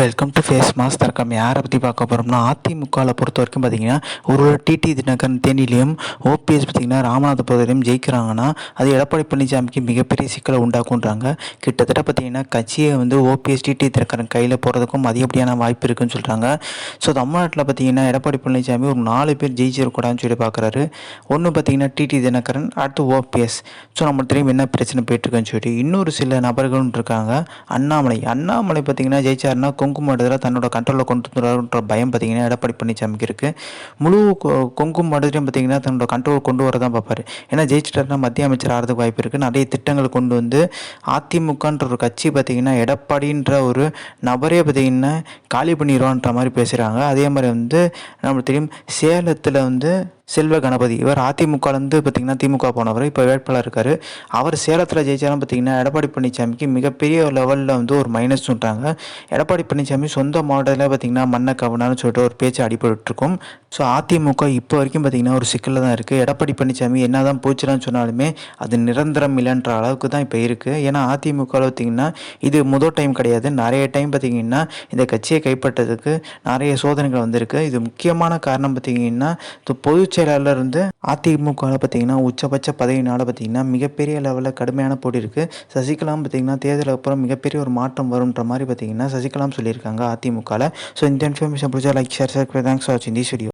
Welcome to face master com யாரை பற்றி பார்க்க போகிறோம்னா அதிமுகவில் பொறுத்த வரைக்கும் பார்த்தீங்கன்னா ஒரு டிடி தினகரன் தேனிலையும் ஓபிஎஸ் பார்த்தீங்கன்னா ராமநாதபுரத்திலையும் ஜெயிக்கிறாங்கன்னா அது எடப்பாடி பழனிசாமிக்கு மிகப்பெரிய சிக்கலை உண்டாக்குன்றாங்க. கிட்டத்தட்ட பார்த்தீங்கன்னா கட்சியை வந்து ஓபிஎஸ் டிடி தினகரன் கையில் போகிறதுக்கும் அதிகப்படியான வாய்ப்பு இருக்குன்னு சொல்கிறாங்க ஸோ தமிழ்நாட்டில் பார்த்தீங்கன்னா எடப்பாடி பழனிசாமி ஒரு நாலு பேர் ஜெயிச்சிடக்கூடாதுன்னு சொல்லி பார்க்குறாரு ஒன்று பார்த்தீங்கன்னா டிடி தினகரன் அடுத்து ஓபிஎஸ் ஸோ நம்ம தெரியும் என்ன பிரச்சனை போயிட்டுருக்குன்னு சொல்லிட்டு இன்னொரு சில நபர்களும் இருக்காங்க. அண்ணாமலை. அண்ணாமலை பார்த்தீங்கன்னா ஜெயிச்சாருன்னா குங்குமம் இடத்துல தன்னோட கண்ட்ரோலில் கொண்டு வந்துடுறாருன்ற பயம் பார்த்தீங்கன்னா எடப்பாடி பழனிசாமிக்கு இருக்குது முழு குங்குமம் இடத்துலையும் பார்த்தீங்கன்னா தன்னோட கண்ட்ரோல் கொண்டு வர தான் பார்ப்பார் ஏன்னா ஜெயிச்சிட்டாருன்னா மத்திய அமைச்சர் ஆகிறதுக்கு வாய்ப்பு இருக்குது நிறைய திட்டங்கள் கொண்டு வந்து அதிமுகன்ற ஒரு கட்சி பார்த்திங்கன்னா எடப்பாடின்ற ஒரு நபரே பார்த்திங்கன்னா காலி பண்ணிடுவான்ற மாதிரி பேசுகிறாங்க அதே மாதிரி வந்து நம்மளுக்கு தெரியும் சேலத்தில் வந்து செல்வ கணபதி. இவர் அதிமுகலேருந்து பார்த்திங்கன்னா திமுக போனவர் இப்போ வேட்பாளர் இருக்கார். அவர் சேலத்தில் ஜெயிச்சாலும் பார்த்திங்கன்னா எடப்பாடி பழனிசாமிக்கு மிகப்பெரிய லெவலில் வந்து ஒரு மைனஸ் சொல்கிறாங்க எடப்பாடி பழனிசாமி சொந்த மாவட்டத்தில் பார்த்திங்கன்னா மண்ணை கவனான்னு சொல்லிட்டு ஒரு பேச்சு அடிபட்டுருக்கும் ஸோ அதிமுக இப்போ வரைக்கும் பார்த்திங்கன்னா ஒரு சிக்கலில் தான் இருக்குது எடப்பாடி பழனிசாமி என்ன தான் போச்சுலான்னு சொன்னாலுமே அது நிரந்தரம் இல்லைன்ற அளவுக்கு தான் இப்போ இருக்குது ஏன்னா அதிமுகவில் பார்த்திங்கன்னா இது முதல் டைம் கிடையாது. நிறைய டைம் பார்த்திங்கன்னா இந்த கட்சியை கைப்பற்றதுக்கு நிறைய சோதனைகள் வந்திருக்கு. இது முக்கியமான காரணம் பார்த்திங்கன்னா பொதுச் செயலாளர் இருந்து அதிமுகவில் பார்த்திங்கன்னா உச்சபட்ச பதவியினால் பார்த்திங்கன்னா மிகப்பெரிய லெவலில் கடுமையான போட்டி இருக்குது சசிகலாம் பார்த்திங்கன்னா தேர்தலுக்கு அப்புறம் மிகப்பெரிய ஒரு மாற்றம் வரும்ன்ற மாதிரி பார்த்திங்கன்னா சசிகலாம் சொல்லியிருக்காங்க அதிமுகவில். ஸோ இந்த இன்ஃபர்மேஷன் பிடிச்சா like share sir thanks for வாட்சிங் திஸ் வீடியோ